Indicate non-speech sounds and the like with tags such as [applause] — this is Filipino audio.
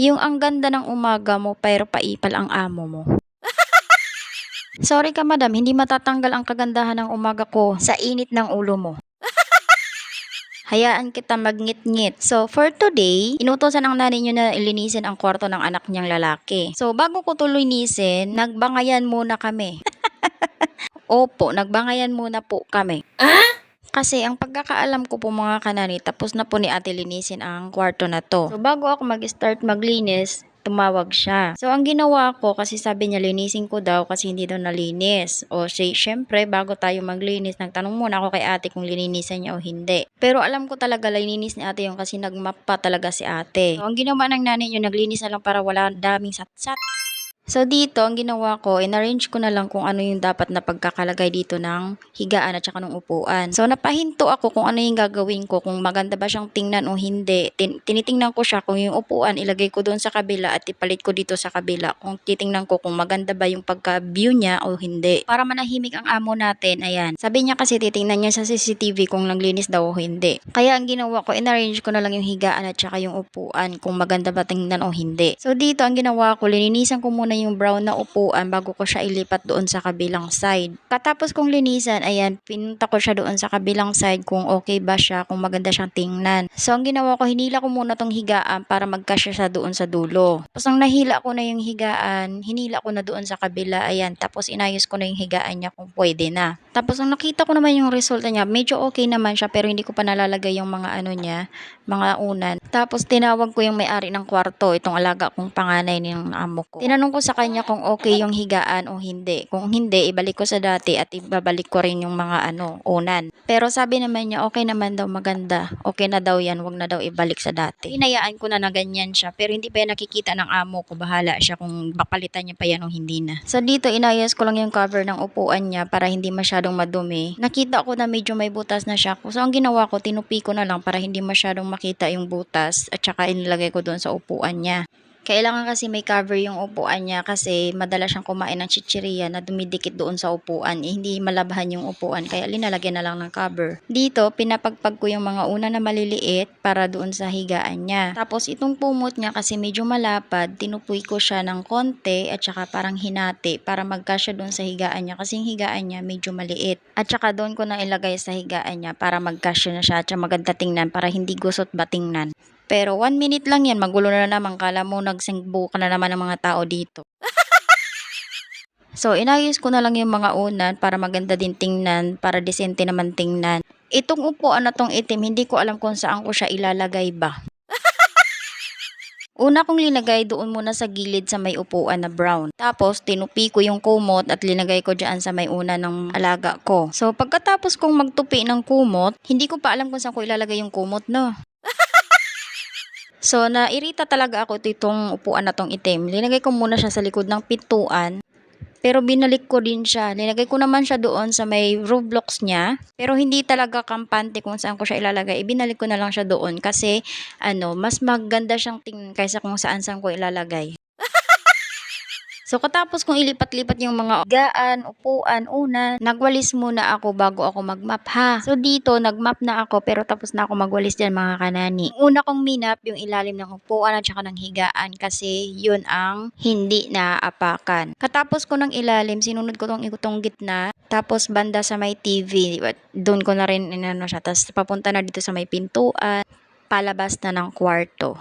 Yung ang ganda ng umaga mo pero paipal ang amo mo. [laughs] Sorry ka madam, hindi matatanggal ang kagandahan ng umaga ko sa init ng ulo mo. [laughs] Hayaan kita magngit-ngit. So, for today, inutosan ang nanay niyo na ilinisin ang kwarto ng anak niyang lalaki. So, bago ko tuloy linisin, nagbangayan muna kami. [laughs] Opo, nagbangayan muna po kami. Kasi ang pagkakaalam ko po mga kanani, tapos na po ni ate linisin ang kwarto na to. So bago ako mag-start maglinis, tumawag siya. So ang ginawa ko, kasi sabi niya linisin ko daw kasi hindi daw nalinis. O si, syempre bago tayo maglinis, nagtanong muna ako kay ate kung lininisan niya o hindi. Pero alam ko talaga lininis ni ate yung kasi nagmap talaga si ate. So ang ginawa ng nanay niyo, naglinis na lang para wala daming satsat. So dito, ang ginawa ko, in-arrange ko na lang kung ano yung dapat na pagkakalagay dito ng higaan at saka ng upuan. So napahinto ako kung ano yung gagawin ko, kung maganda ba siyang tingnan o hindi. Tin- tinitingnan ko siya kung yung upuan ilagay ko doon sa kabila at ipalit ko dito sa kabila. Kung titingnan ko kung maganda ba yung pagka-view niya o hindi. Para manahimik ang amo natin, ayan. Sabi niya kasi titingnan niya sa CCTV kung naglinis daw o hindi. Kaya ang ginawa ko, in-arrange ko na lang yung higaan at saka yung upuan kung maganda ba tingnan o hindi. So dito, ang ginawa ko, lininisan ko muna yung brown na upuan bago ko siya ilipat doon sa kabilang side. Katapos kong linisan, ayan, pinunta ko siya doon sa kabilang side kung okay ba siya, kung maganda siyang tingnan. So ang ginawa ko, hinila ko muna tong higaan para magkasya siya doon sa dulo. Tapos nang nahila ko na yung higaan, hinila ko na doon sa kabila, ayan, tapos inayos ko na yung higaan niya kung pwede na. Tapos nang nakita ko naman yung resulta niya, medyo okay naman siya pero hindi ko pa nalalagay yung mga ano niya, mga unan. Tapos tinawag ko yung may-ari ng kwarto, itong alaga kong panganay ng amo ko. Tinanong ko sa kanya kung okay yung higaan o hindi. Kung hindi, ibalik ko sa dati at ibabalik ko rin yung mga ano, unan. Pero sabi naman niya, okay naman daw maganda. Okay na daw yan, wag na daw ibalik sa dati. Hinayaan ko na na ganyan siya, pero hindi pa yan nakikita ng amo ko. Bahala siya kung papalitan niya pa yan o hindi na. So dito, inayos ko lang yung cover ng upuan niya para hindi masyadong madumi. Nakita ko na medyo may butas na siya. So ang ginawa ko, tinupi ko na lang para hindi masyadong makita yung butas at saka inilagay ko doon sa upuan niya. Kailangan kasi may cover yung upuan niya kasi madalas siyang kumain ng chichirya na dumidikit doon sa upuan. Eh, hindi malabhan yung upuan kaya linalagyan na lang ng cover. Dito, pinapagpag ko yung mga una na maliliit para doon sa higaan niya. Tapos itong pumot niya kasi medyo malapad, tinupoy ko siya ng konti at saka parang hinati para magkasya doon sa higaan niya kasi yung higaan niya medyo maliit. At saka doon ko na ilagay sa higaan niya para magkasya na siya at maganda tingnan para hindi gusot ba tingnan. Pero one minute lang yan, magulo na naman. Kala mo nagsingbo ka na naman ng mga tao dito. [laughs] So, inayos ko na lang yung mga unan para maganda din tingnan, para disente naman tingnan. Itong upuan na tong itim, hindi ko alam kung saan ko siya ilalagay ba. [laughs] Una kong linagay doon muna sa gilid sa may upuan na brown. Tapos, tinupi ko yung kumot at linagay ko dyan sa may una ng alaga ko. So, pagkatapos kong magtupi ng kumot, hindi ko pa alam kung saan ko ilalagay yung kumot, no? So, nairita talaga ako ito itong upuan na tong itim. Linagay ko muna siya sa likod ng pintuan. Pero binalik ko din siya. Linagay ko naman siya doon sa may roof blocks niya. Pero hindi talaga kampante kung saan ko siya ilalagay. Ibinalik ko na lang siya doon kasi ano, mas maganda siyang tingnan kaysa kung saan saan ko ilalagay. So katapos kong ilipat-lipat yung mga gaan, upuan, unan, nagwalis muna ako bago ako magmap ha. So dito, nagmap na ako pero tapos na ako magwalis dyan mga kanani. Una kong minap yung ilalim ng upuan at saka ng higaan kasi yun ang hindi naaapakan. Katapos ko ng ilalim, sinunod ko tong itong gitna. Tapos banda sa may TV, doon ko na rin inano siya. Tapos papunta na dito sa may pintuan palabas na ng kwarto.